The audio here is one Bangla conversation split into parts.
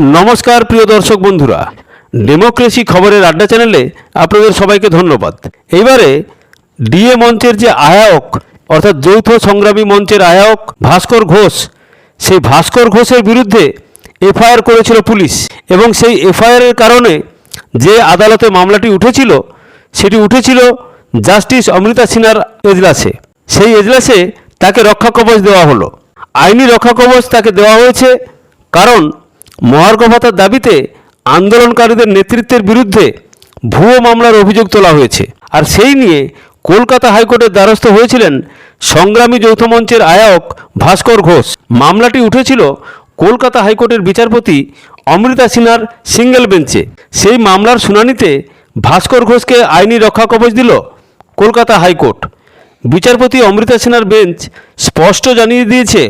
নমস্কার, প্রিয় দর্শক বন্ধুরা। ডেমোক্রেসি খবরের আড্ডা চ্যানেলে আপনাদের সবাইকে ধন্যবাদ। এইবারে ডিএ মঞ্চের যে আহ্বায়ক, অর্থাৎ যৌথ সংগ্রামী মঞ্চের আহ্বায়ক ভাস্কর ঘোষ, সেই ভাস্কর ঘোষের বিরুদ্ধে এফআইআর করেছিল পুলিশ এবং সেই এফআইআরের কারণে যে আদালতে মামলাটি উঠেছিল, সেটি উঠেছিল জাস্টিস অমৃতা সিনহার এজলাসে। সেই এজলাসে তাকে রক্ষা কবচ দেওয়া হলো। আইনি রক্ষা কবচ তাকে দেওয়া হয়েছে, কারণ মহার্ঘ ভাতার দাবিতে আন্দোলনকারীদের নেতৃত্বের বিরুদ্ধে ভুয়ো মামলার অভিযোগ তোলা হয়েছে। আর সেই নিয়ে কলকাতা হাইকোর্টের দ্বারস্থ হয়েছিলেন সংগ্রামী যৌথ মঞ্চের আয়ায়ক ভাস্কর ঘোষ। মামলাটি উঠেছিল কলকাতা হাইকোর্টের বিচারপতি অমৃতা সিনহার সিঙ্গেল বেঞ্চে। সেই মামলার শুনানিতে ভাস্কর ঘোষকে আইনি রক্ষা কবচ দিল কলকাতা হাইকোর্ট। বিচারপতি অমৃতা সিনহার বেঞ্চ স্পষ্ট জানিয়ে দিয়েছে,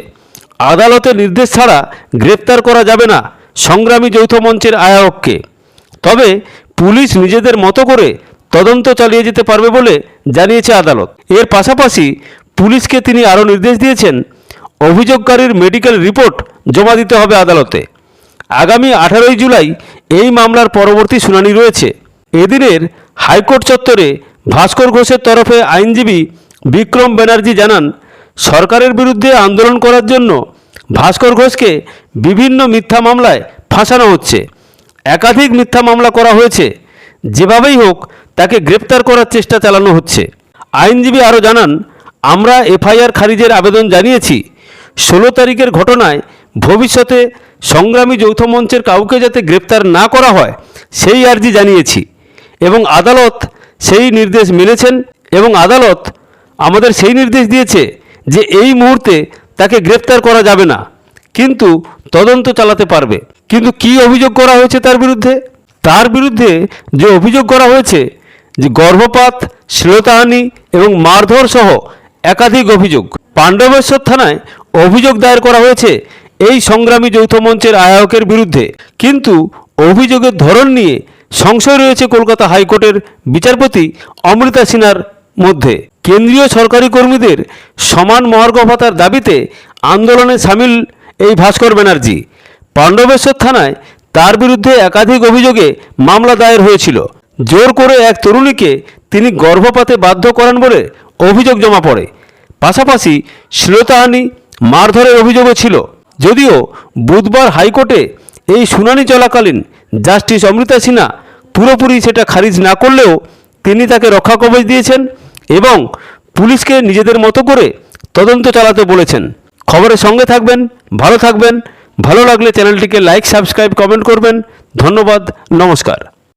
আদালতের নির্দেশ ছাড়া গ্রেপ্তার করা যাবে না। সংগ্রামী যৌথ মঞ্চের আয়ায়ককে তবে পুলিশ নিজেদের মতো করে তদন্ত চালিয়ে যেতে পারবে বলে জানিয়েছে আদালত। এর পাশাপাশি পুলিশকে তিনি আরও নির্দেশ দিয়েছেন, অভিযোগকারীর মেডিকেল রিপোর্ট জমা দিতে হবে আদালতে। আগামী আঠারোই জুলাই এই মামলার পরবর্তী শুনানি রয়েছে। এদিনের হাইকোর্ট চত্বরে ভাস্কর ঘোষের তরফে আইনজীবী বিক্রম ব্যানার্জি জানান, সরকারের বিরুদ্ধে আন্দোলন করার জন্য ভাস্কর ঘোষকে বিভিন্ন মিথ্যা মামলায় ফাঁসানো হচ্ছে। একাধিক মিথ্যা মামলা করা হয়েছে। যেভাবেই হোক, তাকে গ্রেপ্তার করার চেষ্টা চালানো হচ্ছে। আইনজীবী আরও জানান, আমরা এফআইআর খারিজের আবেদন জানিয়েছি। ষোলো তারিখের ঘটনায় ভবিষ্যতে সংগ্রামী যৌথ মঞ্চের কাউকে যাতে গ্রেপ্তার না করা হয়, সেই আর্জি জানিয়েছি এবং আদালত সেই নির্দেশ মেনেছেন এবং আদালত আমাদের সেই নির্দেশ দিয়েছে যে এই মুহূর্তে তাকে গ্রেপ্তার করা যাবে না। কিন্তু তদন্ত চালাতে পারবে। কিন্তু কি অভিযোগ করা হয়েছে তার বিরুদ্ধে? তার বিরুদ্ধে যে অভিযোগ করা হয়েছে, যে গর্ভপাত, শ্লীলতাহানি এবং মারধর সহ একাধিক অভিযোগ। পাণ্ডবেশ্বর থানায় অভিযোগ দায়ের করা হয়েছে এই সংগ্রামী যৌথ মঞ্চের আয়ায়কের বিরুদ্ধে। কিন্তু অভিযোগের ধরন নিয়ে সংশয় রয়েছে কলকাতা হাইকোর্টের বিচারপতি অমৃতা সিনহার মধ্যে। কেন্দ্রীয় সরকারি কর্মীদের সমান মহার্ঘ ভাতার দাবিতে আন্দোলনে সামিল এই ভাস্কর ব্যানার্জি। পাণ্ডবেশ্বর থানায় তার বিরুদ্ধে একাধিক অভিযোগে মামলা দায়ের হয়েছিল। জোর করে এক তরুণীকে তিনি গর্ভপাতে বাধ্য করেন বলে অভিযোগ জমা পড়ে। পাশাপাশি শ্লীলতাহানি মারধরের অভিযোগও ছিল। যদিও বুধবার হাইকোর্টে এই শুনানি চলাকালীন জাস্টিস অমৃতা সিনহা পুরোপুরি সেটা খারিজ না করলেও তিনি তাকে রক্ষা কবচ দিয়েছেন। এবং পুলিশকে নিজেদের মতো করে তদন্ত চালাতে বলেছেন। খবরের সঙ্গে থাকবেন, ভালো থাকবেন, ভালো লাগলে চ্যানেলটিকে লাইক, সাবস্ক্রাইব, কমেন্ট করবেন। ধন্যবাদ, নমস্কার।